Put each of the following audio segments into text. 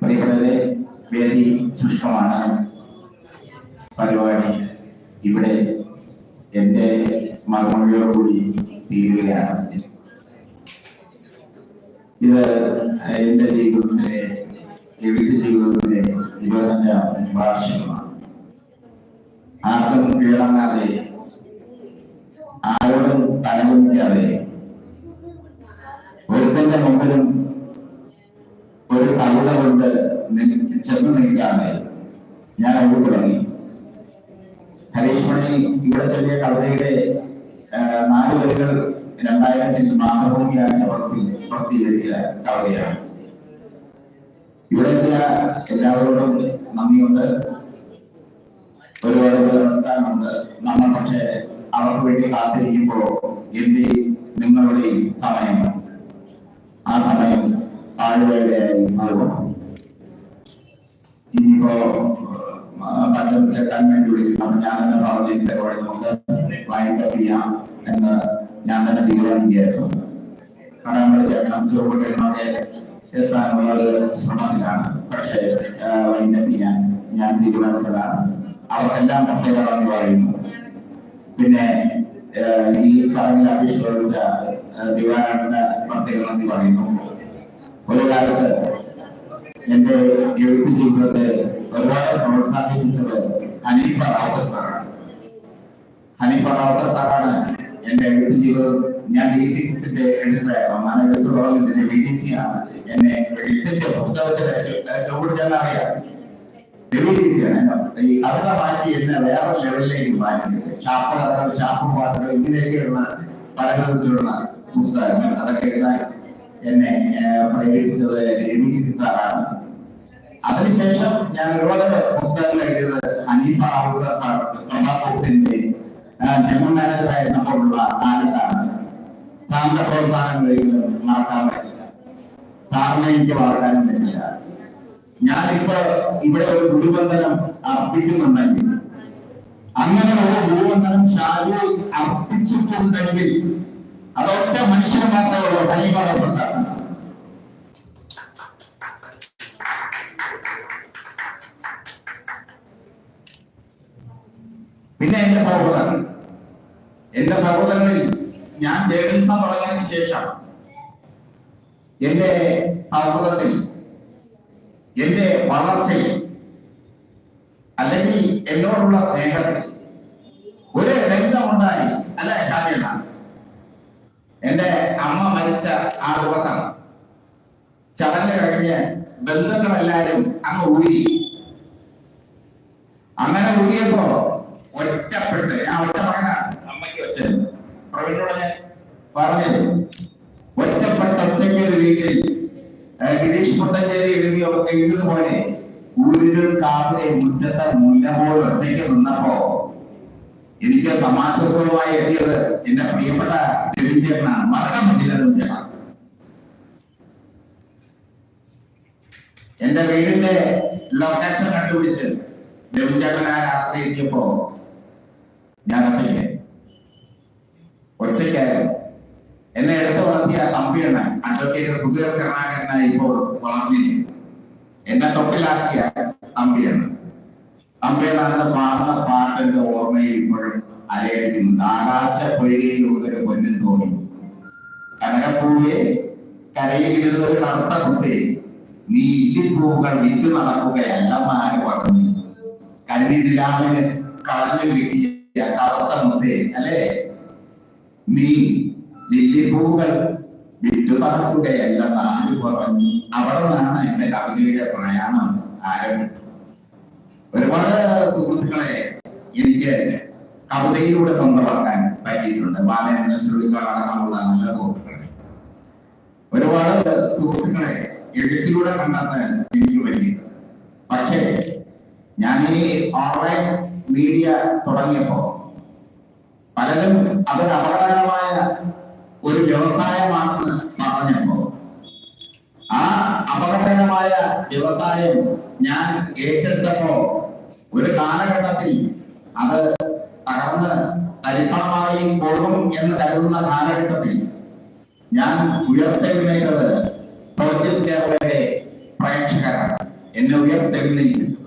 പ്രിയപ്പെട്ടവരെ വേദി ശുഷ്കമാണ് പരിപാടി. ഇവിടെ എന്റെ മറുമൊഴിയോടുകൂടി തീരുകയാണ്. ഇത് എന്റെ ജീവിതത്തിലെ വ്യക്തി ജീവിതത്തിലെ ഇരുപത്തഞ്ചാം വാർഷികമാണ്. ആർക്കും കീഴടങ്ങാതെ ആരോടും തലകുനിക്കാതെ ഒരുത്തന്റെ മുമ്പിലും ഒരു കവിത കൊണ്ട് ചെന്ന് നിൽക്കാതെ ഞാൻ എഴുതി തുടങ്ങി. ഹരീഷ് മണി ഇവിടെ ചൊല്ലിയ കവിതയുടെ നാല് വരികൾ രണ്ടായിരത്തിൽ മാതൃഭൂമിയായ ചവർത്തിൽ പ്രസിദ്ധീകരിച്ച കവിതയാണ്. ഇവിടെ എത്തിയ എല്ലാവരോടും നന്ദിയുണ്ട്. ഒരുപാട് നിർത്താൻ വേണ്ടി കാത്തിരിക്കുമ്പോൾ എന്റെ നിങ്ങളുടെയും സമയം ആ സമയം ആഴ്വേളയായി മാറും? ഇനിയിപ്പോ പഞ്ചത്തിലെത്താൻ പലരും കേൾക്കാൻ വേണ്ടി വിളിക്കണം ഞാൻ തന്നെ പറഞ്ഞു ഈ പരിപാടി നമുക്ക് വായ്പ ചെയ്യാം എന്ന് ഞാൻ തന്നെ തീരുമാനിക്കുകയായിരുന്നു. കടമ്പളി ചേക്കണം ചുവപ്പെട്ടിടമൊക്കെ എത്താനുള്ള ശ്രമത്തിലാണ്. പക്ഷേ ചെയ്യാൻ ഞാൻ തീരുമാനിച്ചതാണ്. അവർക്കെല്ലാം പ്രത്യേകത എന്ന് പറയുന്നു. പിന്നെ ഈ ചടങ്ങിൽ അപേക്ഷ പ്രകടിച്ച ദിവാനാടിന് പ്രത്യേക നന്ദി പറയുന്നു ഒരു കാലത്ത് എന്റെ എഴുത്ത് ജീവിതത്തെ ഒരുപാട് പ്രോത്സാഹിപ്പിച്ചത് ഹനീഫ റാവത്തർ സാറാണ് ഹനീഫ റാവത്തർ സാറാണ് എന്റെ എഴുത്ത് ജീവിതം ഞാൻ ഡി സി ബുക്സിന്റെ എഡിറ്ററായിരുന്നു ഞാൻ എഴുത്ത് തുടങ്ങുന്നതിന്റെ ബി ഡി സി ആണ് എന്നെ എഴുത്തിന്റെ പുസ്തകത്തിലെ ചുവടുചെണ്ണ അറിയാം. ഡെബിറ്റിയാണ് ഈ കവിത മാറ്റി എന്നെ വേറെ ലെവലിലേക്ക് മാറ്റിയത് ചാപ്പ കഥകൾ ചാപ്പ പാട്ടുകൾ ഇങ്ങനെയൊക്കെയുള്ള പല വിധത്തിലുള്ള പുസ്തകങ്ങൾ അതൊക്കെ എഴുതാൻ എന്നെ പ്രേരിപ്പിച്ചത് ഡെബിറ്റി സാറാണ് അതിനുശേഷം ഞാൻ ഒരുപാട് പുസ്തകങ്ങൾ എഴുതിയത് അനീഫ പ്രഭാകോസിന്റെ ജനറൽ മാനേജർ ആയിരുന്നപ്പോഴുള്ള കാലത്താണ്. സാറിന്റെ പ്രോത്സാഹനം ഒരിക്കലും മറക്കാൻ പറ്റില്ല. സാറിനെ എനിക്ക് വളർത്താനും പറ്റില്ല. ഞാനിപ്പോ ഇവിടെ ഒരു ഗുരുവന്ദനം അർപ്പിക്കുന്നുണ്ടെങ്കിൽ അങ്ങനെ ഒരു ഗുരുവന്ദനം ഷാജി അർപ്പിച്ചിട്ടുണ്ടെങ്കിൽ അതൊറ്റ മനുഷ്യന് മാത്രമേ ഉള്ളൂ ഹനീഫാണ് പിന്നെ എന്റെ സഹോദരൻ എന്റെ സഹോദരനിൽ ഞാൻ ജേർണലിസം തുടങ്ങിയതിനു ശേഷം എന്റെ സൗഹൃദത്തിൽ എന്റെ വളർച്ചയിൽ അല്ലെങ്കിൽ എന്നോടുള്ള സ്നേഹത്തിൽ ഒരു രംഗമുണ്ടായി. അല്ല ഷാജയാണ് എന്റെ അമ്മ മരിച്ച ആ ദിവസം ചടങ്ങ് കഴിഞ്ഞ് ബന്ധുക്കളെല്ലാരും അങ്ങ് ഊരി. അങ്ങനെ ഊരിയപ്പോ ഒറ്റപ്പെട്ട് ഞാൻ ഒറ്റ മകനാണ്. അമ്മയ്ക്ക് വെച്ചത് പ്രവീണോട് ഞാൻ പറഞ്ഞത് ഒറ്റപ്പെട്ട ഒറ്റയ്ക്ക് ഒരു വീട്ടിൽ ഗിരീഷ് പുത്തഞ്ചേരി എഴുതിയ എഴുതുപോലെ ഊരിലും കാവിലെ മുറ്റത്തെ മുല്ല പോലെ ഒറ്റയ്ക്ക് നിന്നപ്പോ എനിക്ക് തമാശപൂർവമായി എത്തിയത് എന്റെ പ്രിയപ്പെട്ട രവിചേട്ടനാണ് മറക്കാൻ പറ്റില്ല രവിചേട്ടൻ എന്റെ വീടിന്റെ ലൊക്കേഷൻ കണ്ടുപിടിച്ച് രവിചേട്ടൻ ആ രാത്രി എത്തിയപ്പോ ഞാൻ ഒറ്റയ്ക്ക് ഒറ്റയ്ക്കായിരുന്നു. എന്നെ എടുത്തു വളർത്തിയ തമ്പിയാണ് അഡ്വക്കേറ്റ് സുധീർ കരുണാകരനായി ഇപ്പോൾ വളർന്നിരിക്കുന്നു. എന്നെ തൊട്ടിലാക്കിയ തമ്പിയാണ് തമ്പിയാണ് അന്ന് പാടുന്ന പാട്ടിന്റെ ഓർമ്മയിൽ ഇപ്പോഴും അലയടിക്കുന്നുണ്ട് ആകാശ പൊയ്കയിലൂടെ പൊന്നിൻ തോന്നി. കനകപ്പൂവെ കരയിലിരുന്ന ഒരു കറുത്ത കുട്ടി നീ ഇല്ലിപ്പൂവുകൾ വിറ്റു നടക്കുകയല്ലെന്ന് ആര് പറഞ്ഞു കന്നിതിലാവിന് കളഞ്ഞു കിട്ടിയ കറുത്ത മുത്തേ അല്ലേ? നീ ലില്ലിപ്പൂവുകൾ വിട്ടുപറക്കുകയല്ല ആര് പറഞ്ഞു അവിടെ നിന്നാണ് എന്റെ കവിതയുടെ പ്രയാണം ആരംഭിച്ചത്. ഒരുപാട് സുഹൃത്തുക്കളെ എനിക്ക് കവിതയിലൂടെ സ്വന്തമാക്കാൻ പറ്റിയിട്ടുണ്ട്. ബാലയങ്ങൾ ശ്രുതികളടക്കമുള്ള നല്ല സുഹൃത്തുക്കളെ. ഒരുപാട് സുഹൃത്തുക്കളെ എഴുത്തിലൂടെ കണ്ടെത്താൻ എനിക്ക് പറ്റിയിട്ടുണ്ട്. പക്ഷേ ഞാൻ ഈ ഓൺലൈൻ മീഡിയ തുടങ്ങിയപ്പോ പലരും അതൊരു അപകടകരമായ ഒരു വ്യവസായമാണെന്ന് പറഞ്ഞപ്പോ ആ അപകടകരമായ വ്യവസായം ഞാൻ ഏറ്റെടുത്തപ്പോ ഒരു കാലഘട്ടത്തിൽ അത് തകർന്ന് തരിപ്പണമായി പോകും എന്ന് കരുതുന്ന കാലഘട്ടത്തിൽ ഞാൻ ഉയർത്തെഴുന്നേറ്റത് പ്രൊജക്ട് കേരളയുടെ പ്രേക്ഷകരാണ്. എന്നെ ഉയർത്തെഴുന്നേൽപ്പിച്ചത്.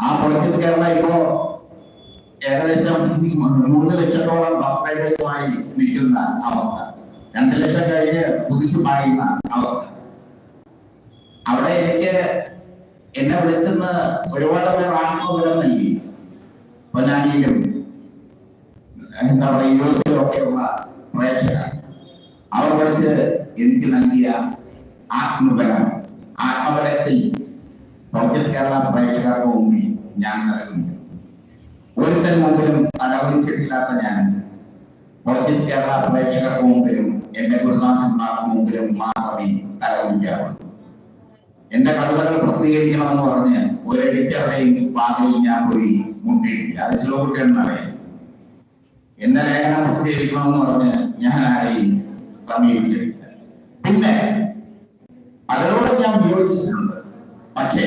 ആ പ്രൊജക്ട് കേരള ഇപ്പോ ഏകദേശം മൂന്ന് ലക്ഷത്തോളം സബ്സ്ക്രൈബേഴ്സുമായി നിൽക്കുന്ന അവസ്ഥ. രണ്ട് ലക്ഷം കഴിഞ്ഞ് കുതിച്ചു പായുന്ന അവസ്ഥ. അവിടെ എനിക്ക് എന്നെ വിളിച്ചെന്ന് ഒരുപാട് പേർ ആത്മബലം നൽകി പൊന്നാനിയിലും എന്താ പറയുക യൂറോപ്പിലൊക്കെയുള്ള പ്രേക്ഷകർ. അവർ വിളിച്ച് എനിക്ക് നൽകിയ ആത്മബലം ആത്മബലത്തിൽ പ്രോജക്ട് കേരള പ്രേക്ഷകർക്ക് മുമ്പിൽ ഞാൻ നൽകുന്നു. ഒരുത്തൻ മുമ്പിലും തലവലിച്ചിട്ടില്ലാത്ത ഞാൻ. പ്രോജക്ട് കേരള പ്രേക്ഷകർക്ക് മുമ്പിലും എന്റെ ഗുരുനാഥന്മാർക്ക് മുമ്പിലും മാത്രമേ തലവലിക്കാറുള്ളൂ എന്റെ കവിതകൾ പ്രസിദ്ധീകരിക്കണമെന്ന് പറഞ്ഞ് ഒരു എഡിറ്ററുടെയും ഞാൻ പോയി മുട്ടിയിട്ടില്ല. അത് ശിവകുട്ടിയെന്നറിയാം എന്റെ ലേഖനം പ്രസിദ്ധീകരിക്കണമെന്ന് പറഞ്ഞ് ഞാൻ ആരെയും സമീപിച്ചിട്ടില്ല. പിന്നെ പലരോടും ഞാൻ വിയോജിച്ചിട്ടുണ്ട്. പക്ഷേ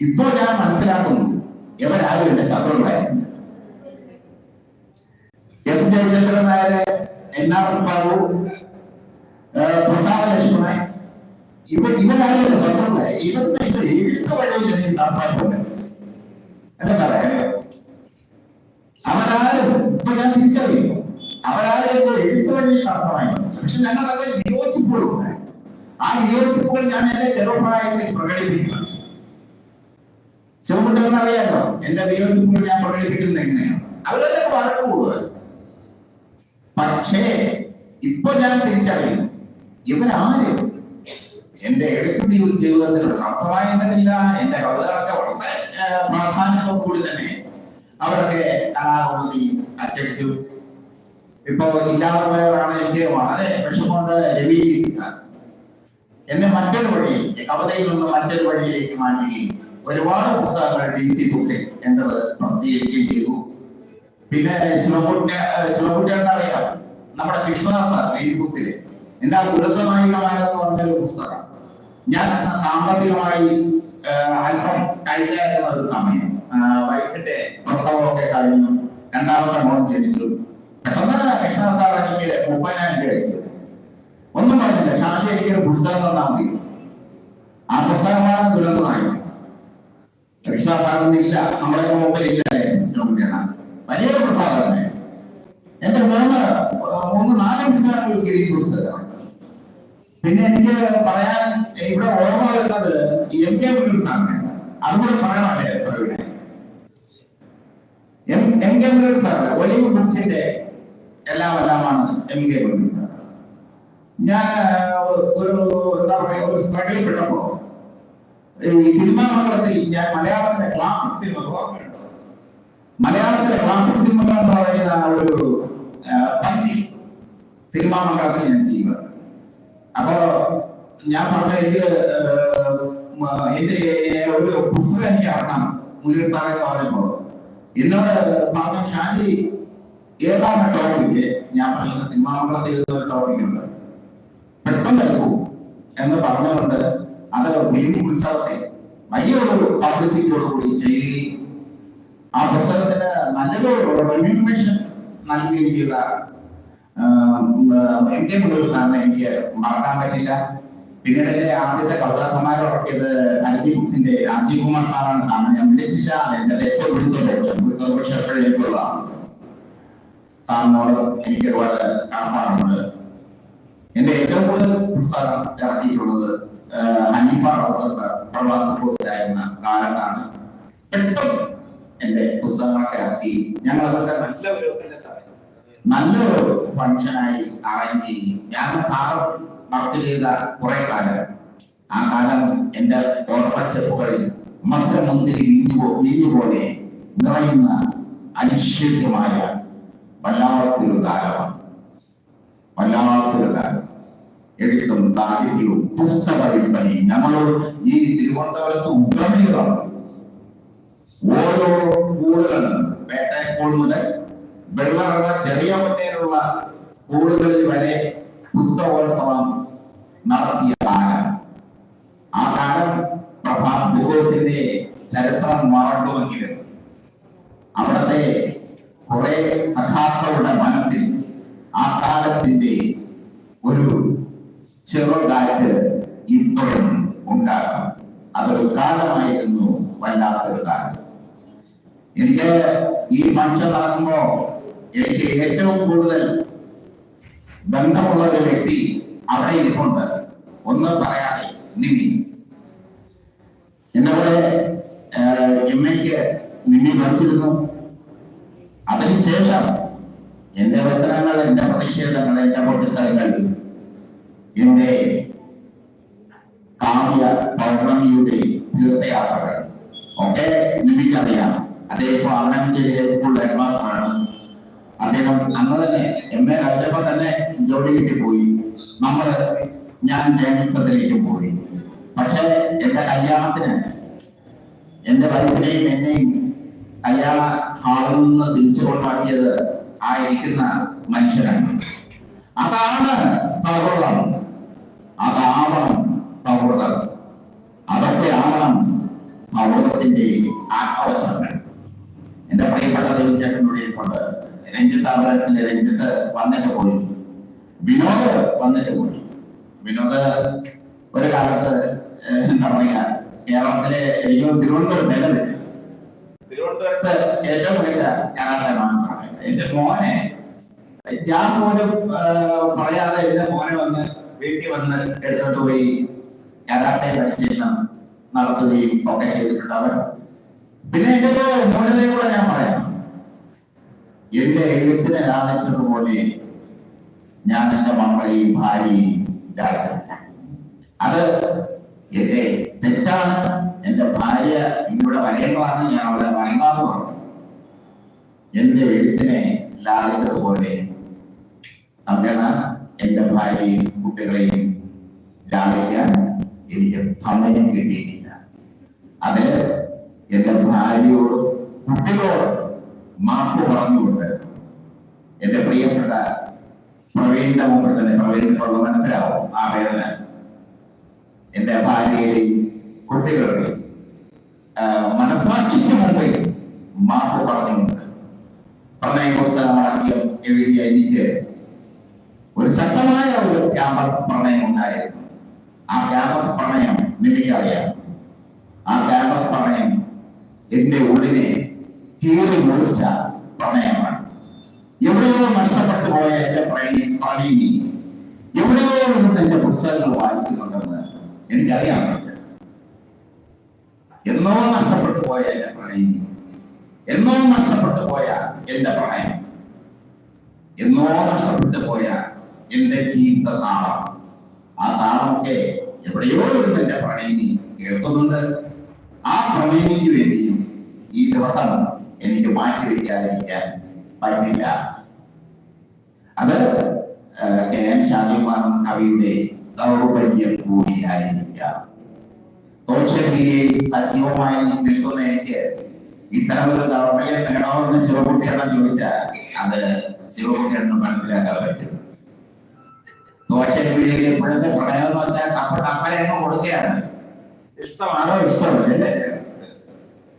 ഇപ്പോൾ ഞാൻ മനസ്സിലാക്കുന്നു ഇവരാരും എന്റെ ശത്രുക്കളായിരുന്നു എസ് ജയചന്ദ്രൻ നായരെ എൻ ആർ ബാബു ഇവരുടെ ഇവർ എഴുത്ത് വഴിയിൽ നടപ്പാക്കുന്നുണ്ട്? പറയാ? അവരാരും ഇപ്പൊ ഞാൻ തിരിച്ചറിയുന്നു. അവരാരും എന്റെ എഴുത്ത് വഴി നടത്തമായി പക്ഷെ ഞങ്ങൾ അത് വിയോജിപ്പുകളുണ്ട് ആ വിയോജിപ്പുകൾ ഞാൻ എന്റെ ചെറുപ്രായത്തിൽ ശിവകുണ്ടെന്ന് അറിയാലോ. എന്റെ വിയോജിപ്പുകൾ ഞാൻ പ്രകടിപ്പിക്കുന്നത് എങ്ങനെയാണ്? അവരെല്ലാം വഴക്ക് കൂടുതൽ പക്ഷേ ഇപ്പൊ ഞാൻ തിരിച്ചറിയും ഇവരാരും? എന്റെ എഴുത്ത് ജീവി- ജീവിതത്തിൽ അർത്ഥമായിരുന്നില്ല എന്റെ കവിതകളൊക്കെ വളരെ പ്രാധാന്യത്തോടു കൂടി തന്നെ അവർക്ക് കലാകൃതി അച്ചടിച്ചു. ഇപ്പോ ഇല്ലാതെ പോയവരാണ് എനിക്ക് വളരെ വിഷമമുണ്ട് രവി എന്നെ മറ്റൊരു വഴിയിലേക്ക് കവിതയിൽ നിന്ന് മറ്റൊരു വഴിയിലേക്ക് മാറ്റുകയും ഒരുപാട് പുസ്തകങ്ങൾ ഡി സി ബുക്കിൽ എന്നത് പ്രസിദ്ധീകരിക്കുകയും ചെയ്തു. പിന്നെ ശിവകുട്ടി ശിവകുട്ടിയുടെ അറിയാം നമ്മുടെ കൃഷ്ണദാസ റീഡ് ബുക്സിൽ എന്റെ ദുരന്തനായികമാരെന്ന് പറഞ്ഞൊരു പുസ്തകം. ഞാൻ സാമ്പത്തികമായി അല്പം കൈകാര്യുന്ന ഒരു സമയം. വൈഫിന്റെ പ്രസവമൊക്കെ കഴിഞ്ഞു. രണ്ടാമത്തെ മോൻ ജനിച്ചു. പെട്ടെന്ന് കൃഷ്ണദാസ എനിക്ക് മുപ്പതിനായിരം രൂപ അയച്ചു. ഒന്നും പറഞ്ഞില്ല. ഷാജി എനിക്കൊരു പുസ്തകം തന്നാൽ മതി. ആ പുസ്തകമാണ് ദുരന്തനായി കൃഷ്ണദാസൊന്നില്ല നമ്മുടെ മുമ്പിൽ ഇല്ലേ ശിവകുട്ടിയാണ് വലിയൊരു പ്രസാദം തന്നെ എന്റെ മൂന്ന് മൂന്ന് നാല് പുസ്തകങ്ങൾ കിരീ പുസ്തകമാണ് പിന്നെ എനിക്ക് പറയാൻ ഇവിടെ ഓർമ്മ വരുന്നത് എം കെ മുരുകനാണ് അതുകൂടെ പറയണമല്ലേ പ്രവീണെ M M K Murugan sir Olive ബുക്സിന്റെ എല്ലാം എല്ലാമാണ് എം കെ മുരുകൻ ഞാൻ ഒരു എന്താ പറയുക ഒരു സ്ട്രഗിളിൽ പെട്ടപ്പോ ഈ ഞാൻ മലയാളത്തിലെ ക്ലാസിക് സിനിമ ഓർമ്മയുണ്ടോ മലയാളത്തിലെ ക്ലാസിക് സിനിമ എന്ന് പറയുന്ന ഒരു പന്തി സിനിമാ മണ്ഡലത്തിൽ ഞാൻ ചെയ്യുന്നത്. അപ്പോ ഞാൻ പറഞ്ഞ ഇതിൽ എന്റെ ഒരു പുസ്തകം എനിക്ക് അറിയണം മുന്നിൽ താഴെ പറഞ്ഞപ്പോ എന്നോട് പറഞ്ഞ ഷാജി ഏതാണ് ടോപ്പിക്ക് ഞാൻ പറഞ്ഞ സിനിമാ മണ്ഡലത്തിൽ ഒരു ടോപ്പിക്കുണ്ട് പെട്ടെന്ന് എടുക്കൂ എന്ന് പറഞ്ഞുകൊണ്ട് അത് ഫിലിം ഉത്സവത്തെ വലിയൊരു പബ്ലിസിറ്റിയോട് കൂടി ചെയ്യുകയും ആ പുസ്തകത്തിന് നല്ലൊരു റെമ്യൂണേഷൻ നൽകുകയും ചെയ്ത എം കെ മുരളി സാറിനെ എനിക്ക് മറക്കാൻ പറ്റില്ല. പിന്നീട് എന്റെ ആദ്യത്തെ കവിതാ ഇത് ഹരി ബുക്സിന്റെ രാജീവ് കുമാർ സാറാണ് സാറിനെ ഞാൻ വിളിച്ചില്ല. എന്റെ ഏറ്റവും എനിക്കുള്ളതാണ് സാറിനോട് എനിക്ക് ഒരുപാട് കടപ്പാടുണ്ട്. എന്റെ ഏറ്റവും കൂടുതൽ പുസ്തകം ഇറക്കിയിട്ടുള്ളത് ഹനീഫ പ്രവാസത്തിലായിരുന്ന കാലത്താണ് എന്റെ പുസ്തകങ്ങളൊക്കെ ഇറക്കി. ഞങ്ങൾ അതൊക്കെ നല്ലൊരു നല്ലൊരു ഫംഗ്ഷനായി അറേഞ്ച് ചെയ്യും ഞാൻ സാറ് വർക്ക് ചെയ്ത കുറെ കാലം. ആ കാലം എന്റെ ഓർമ്മച്ചെപ്പുകളിൽ മധുരമുന്തിരി വീഞ്ഞു വീഞ്ഞു പോലെ നിറയുന്ന അനിശ്ചിതമായ വല്ലാത്തൊരു കാലമാണ്. വല്ലാത്തൊരു കാലം. എഴുത്തും സാഹിത്യവും പുസ്തക വിപണി നമ്മളോട് ഈ തിരുവനന്തപുരത്ത് ഉടമയാണ് ഓരോ സ്കൂളുകൾ പേട്ടയ സ്കൂൾ മുതൽ വെള്ളറട ചെറിയ മുന്നേറുള്ള സ്കൂളുകളിൽ വരെ പുസ്തകോത്സവം നടത്തിയ കാലം. ആ കാലം പ്രഭാത് ബോസിന്റെ ചരിത്രം മറക്കുമെങ്കിലും അവിടത്തെ കുറെ സഖാക്കളുടെ മനസ്സിൽ ആ കാലത്തിന്റെ ഒരു ചെറുകാറ്റ് ഇപ്പോഴും ഉണ്ടാകും. അതൊരു കാലമായിരുന്നു വല്ലാത്തൊരു കാലം. എനിക്ക് ഈ മനുഷ്യ നടക്കുമ്പോ എനിക്ക് ഏറ്റവും കൂടുതൽ ബന്ധമുള്ള ഒരു വ്യക്തി അവിടെ ഇരിപ്പുണ്ട്. ഒന്ന് പറയാതെ നിമി. എന്നെ കൂടെ എം എക്ക് നിമി പഠിച്ചിരുന്നു. അതിനുശേഷം എന്റെ വേദനകൾ എന്റെ പ്രതിഷേധങ്ങൾ എന്റെ പൊട്ടിത്തരങ്ങൾ എന്റെ കാവ്യ പൗർണമിയുടെ തീർത്ഥയാത്രകൾ. ഒക്കെ എനിക്കറിയാം. അദ്ദേഹം ആവണഞ്ചേരി ചെയ്തിട്ടുള്ള എറണാകുളമാണ് അദ്ദേഹം അന്ന് തന്നെ എം എ കഴിഞ്ഞപ്പോ തന്നെ ജോലി കിട്ടി പോയി. നമ്മൾ ഞാൻ ജേർണലിസത്തിലേക്ക് പോയി. പക്ഷെ എന്റെ കല്യാണത്തിന് എന്റെ വൈഫിനെയും എന്നെയും കല്യാണ ഹാളിൽ നിന്ന് തിരിച്ചു കൊണ്ടാക്കിയത് ആയിരിക്കുന്ന മനുഷ്യരാണ് അതാണ് സൗഹൃദം അതാവണം സൗഹൃദം. അതൊക്കെ ആവണം സൗഹൃദത്തിന്റെ ആത്മവശങ്ങൾ എന്റെ പ്രിയപ്പെട്ട ദേവിച്ചേട്ടനോട് കൊണ്ട് രഞ്ജിത്ത് അവരത്തിന്റെ രഞ്ജിത്ത് വന്നിട്ട് പോയി. വിനോദ് വന്നിട്ട് പോയി. വിനോദ് ഒരു കാലത്ത് എന്താ പറയാ കേരളത്തിലെ എനിക്ക് തിരുവനന്തപുരം നിലവിൽ തിരുവനന്തപുരത്ത് ഏറ്റവും മികച്ച മാസമാണ് എന്റെ മോനെ ഞാൻ പോലും പറയാതെ എന്റെ മോനെ വന്ന് വീട്ടിൽ വന്ന് എടുത്തോട്ട് പോയി കരാട്ടെ പരിശീലനം നടത്തുകയും ഒക്കെ ചെയ്തിട്ടുണ്ട്. അവൻ പിന്നെ എന്റെ മൂലതയും കൂടെ ഞാൻ പറയാം. എന്റെ എഴുത്തിനെ രാജിച്ചതുപോലെ ഞാൻ എന്റെ മക്കളെയും ഭാര്യയും രാജിച്ചില്ല അത് എന്റെ തെറ്റാണ്. എന്റെ ഭാര്യ ഇവിടെ വരേണ്ടതാണ്. ഞാൻ അവിടെ വരണ്ടാന്ന് പറഞ്ഞു. എന്റെ എഴുത്തിനെ ലാളിച്ചതുപോലെ അങ്ങനെ എന്റെ ഭാര്യയും കുട്ടികളെയും ലാളിക്കാൻ എനിക്ക് സമയം കിട്ടിയിട്ടില്ല. അതിന് എന്റെ ഭാര്യയോട് കുട്ടികളോടും മാപ്പ് പറഞ്ഞുകൊണ്ട് എന്റെ പ്രിയപ്പെട്ട പ്രവീണിന്റെ മുമ്പിൽ തന്നെ പ്രവീണിനുള്ള മനസ്സിലാവും ആ വേദന. എന്റെ ഭാര്യയുടെയും കുട്ടികളുടെയും മനസാക്ഷിക്ക് മുമ്പിൽ മാപ്പ് പറഞ്ഞുകൊണ്ട് പ്രണയ പുസ്തകമടക്കം എഴുതിയ എനിക്ക് ഒരു ശക്തമായ ഒരു ക്യാമ്പസ് പ്രണയം ഉണ്ടായിരുന്നു. ആ ക്യാമ്പസ് പ്രണയം നിനക്കറിയാം ആ ക്യാമ്പസ് പ്രണയം എന്റെ ഉള്ളിനെ കീറി മുറിച്ച പ്രണയമാണ്. എവിടെയോ നഷ്ടപ്പെട്ടു പോയ എന്റെ പ്രണയി പ്രണയിനി എവിടെയോ നിന്ന് എന്റെ പുസ്തകങ്ങൾ വായിക്കുന്നുണ്ടെന്ന് എനിക്കറിയാം എന്നോ നഷ്ടപ്പെട്ടു പോയ എന്റെ പ്രണയിനി എന്നോ നഷ്ടപ്പെട്ടു പോയ എന്റെ പ്രണയം എന്നോ നഷ്ടപ്പെട്ടു പോയ എന്റെ ജീവിത താളം. ആ താളമൊക്കെ എവിടെയോ ഇരുന്ന് എന്റെ പ്രണയിനി കേൾക്കുന്നുണ്ട്. ആ പ്രണയിനിക്ക് വേണ്ടിയും ഈ ദിവസം എനിക്ക് മാറ്റിവെക്കാതിരിക്കാൻ പറ്റില്ല. അത് കെ എം ഷാജിമാർ എന്ന കവിയുടെ ദൗർബല്യം കൂടിയായിരിക്കാം. മീഡിയയിൽ സജീവമായി നിൽക്കുന്ന എനിക്ക് ഇത്തരമൊരു ദൗർബല്യം വേണമെന്ന് ശിവകുട്ടിയാണ് ചോദിച്ചാൽ അത് ശിവകുട്ടിയാണ് മനസ്സിലാക്കാൻ പറ്റും. സോഷ്യൽ മീഡിയയിൽ ഇപ്പോഴത്തെ പ്രണയം എന്ന് വെച്ചാൽ കപ്പ കപ്പലയൊക്കെ കൊടുക്കുകയാണ്. ഇഷ്ടമാണോ? ഇഷ്ടമല്ലേ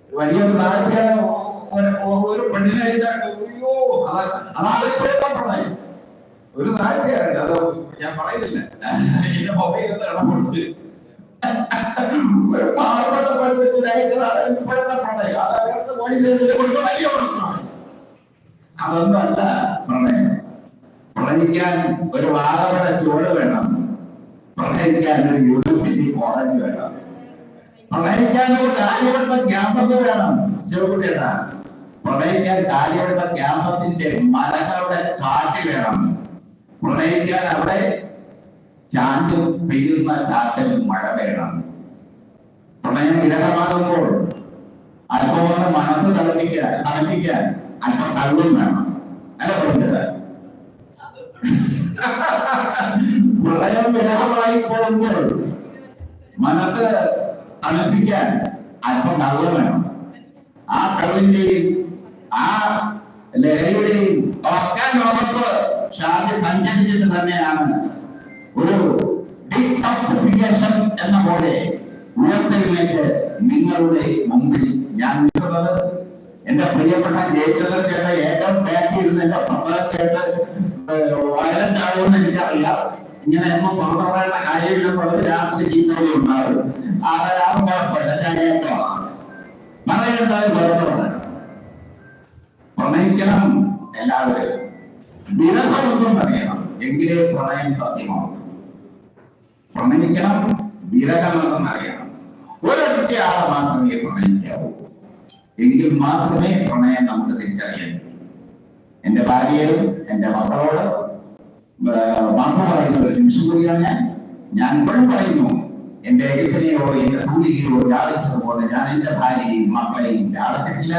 വലിയൊരു താഴ്ചയാണ് ഒരു പെണ്ണിനെ അയ്യോ അതാണ് ഇപ്പോഴത്തെ ഒരു താഴ്ത്തിയാണ് അത് ഞാൻ പറയുന്നില്ല. എന്റെ മൊബൈലിൽ ഇടപെട്ട് ഒരു പാവപ്പെട്ട പെണ്ണ് വെച്ച് അയച്ചതാണ് ഇപ്പോഴത്തെ പ്രണയം അത് അകത്ത് വലിയ പ്രശ്നമാണ്. അതൊന്നും അല്ല പ്രണയം. പ്രണയിക്കാൻ ഒരു വാഹന ചുവട് വേണം. പ്രണയിക്കാൻ ഒരു യൂണിവേഴ്സിറ്റി കോളേജ് വേണം പ്രണയിക്കാൻ ഒരു കാര്യവട്ട ക്യാമ്പസ് വേണം ശിവകുട്ടിയുടെ പ്രണയിക്കാൻ കാര്യവട്ട ക്യാമ്പസിന്റെ മരങ്ങളുടെ കാറ്റ് വേണം. പ്രണയിക്കാൻ അവിടെ ചാണ്ടും പെയ്യുന്ന ചാട്ടലും മഴ വേണം. പ്രണയം വിരഹമാകുമ്പോൾ അല്പം മണത്ത് തളപ്പിക്കാൻ തളപ്പിക്കാൻ അല്പം കള്ളും വേണം. അല്ല പറഞ്ഞത് പ്രളയം വേഗമായി പോകുമ്പോൾ മനസ്സ് തണുപ്പിക്കാൻ അല്പം കള്ളം വേണം. ആ കള്ളിന്റെയും ആ ലഹരിയുടെയും ഒക്കെ ലോകത്ത് ഷാജി സഞ്ചരിച്ചിട്ട് തന്നെയാണ് ഒരു ഡിടോക്സിഫിക്കേഷൻ എന്ന പോലെ ഉയർത്തലിലേക്ക് നിങ്ങളുടെ മുമ്പിൽ ഞാൻ നിൽക്കുന്നത്. എന്റെ പ്രിയപ്പെട്ട ജയചന്ദ്രൻ ചേട്ടൻ ഏറ്റവും ബാക്കി ഇരുന്ന് എന്റെ പപ്പ കേട്ട് വയലന്റ് ആകുമെന്ന് എനിക്കറിയാം. ഇങ്ങനെ ഒന്നും പുറത്തു പറയേണ്ട രാത്രി ചീത്തകളി ഉണ്ടാവും. ആരാകും കുഴപ്പമില്ല ഞാൻ പുറത്തു പറയണം പ്രണയിക്കണം എല്ലാവരും. വിരഹമൊന്നും എങ്കിലേ പ്രണയം സത്യമാവും പ്രണയിക്കണം അറിയണം ഒരൊറ്റ മാത്രമേ പ്രണയിക്കാവൂ. എങ്കിൽ മാത്രമേ പ്രണയം നമുക്ക് തിരിച്ചറിയാൻ പറ്റൂ. എന്റെ ഭാര്യയോട് എന്റെ മക്കളോട് മാപ്പ് പറയുന്ന ഒരു നിമിഷം കൂടിയാണ് ഞാൻ. ഞാൻ ഇപ്പോഴും പറയുന്നു എന്റെ എഴുത്തിനെയോ എന്റെ ഭൂമികയോ ലാളിച്ചതുപോലെ ഞാൻ എന്റെ ഭാര്യയും മക്കളെയും ലാളിച്ചിട്ടില്ല.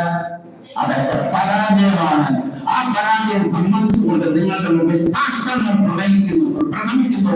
അതൊക്കെ പരാജയമാണ്. ആ പരാജയം സമ്മതിച്ചുകൊണ്ട് നിങ്ങളുടെ മുമ്പിൽ കാഷ്ടങ്ങൾ പ്രണയിക്കുന്നു പ്രണമിക്കുന്നു